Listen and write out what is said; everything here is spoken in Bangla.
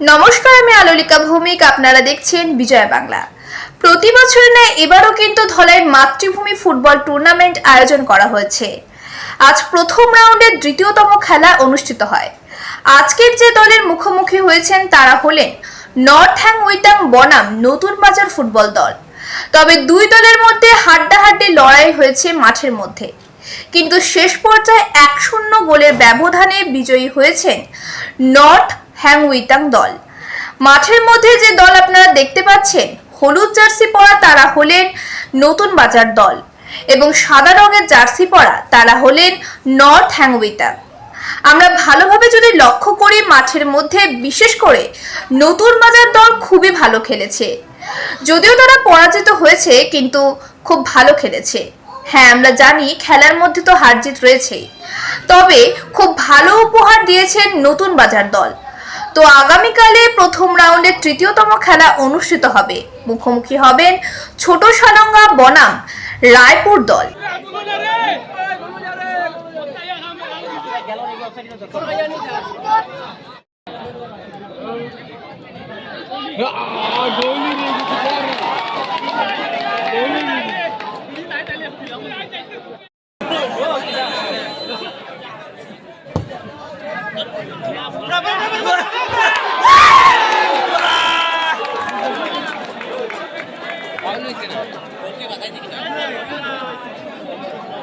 নমস্কার, আমি আলোলিকা ভৌমিক, আপনারা দেখছেন বিজয় বাংলা। প্রতি বছর ন্যায় এবারও কিন্তু ধলাই মাতৃভূমি ফুটবল টুর্নামেন্ট আয়োজন করা হয়েছে। আজ প্রথম রাউন্ডের দ্বিতীয়তম খেলা অনুষ্ঠিত হয়। আজকের যে দলের মুখোমুখি হয়েছেন তারা হলেন নর্থ হ্যাং উইটাং বনাম নতুন বাজার ফুটবল দল। তবে দুই দলের মধ্যে হাড্ডাহাড্ডি লড়াই হয়েছে মাঠের মধ্যে। কিন্তু শেষ পর্যায়ে এক শূন্য গোলের ব্যবধানে বিজয়ী হয়েছেন নর্থ হ্যাংউইটাং দল। মাঠের মধ্যে যে দল আপনারা দেখতে পাচ্ছেন, হলুদ জার্সি পরা তারা হলেন নতুন বাজার দল এবং সাদা রঙের জার্সি পরা তারা হলেন নর্থ হ্যাংউইটাং আমরা ভালোভাবে যদি লক্ষ্য করি, মাঠের মধ্যে বিশেষ করে নতুন বাজার দল খুবই ভালো খেলেছে। যদিও তারা পরাজিত হয়েছে, কিন্তু খুব ভালো খেলেছে। হ্যাঁ আমরা জানি খেলার মধ্যে তো হারজিত রয়েছেই। তবে খুব ভালো উপহার দিয়েছেন নতুন বাজার দল। তো আগামীকালে প্রথম রাউন্ডের তৃতীয়তম খেলা অনুষ্ঠিত হবে। মুখোমুখি হবেন ছোট সনঙ্গা বনাম, রায়পুর দল। Thank you.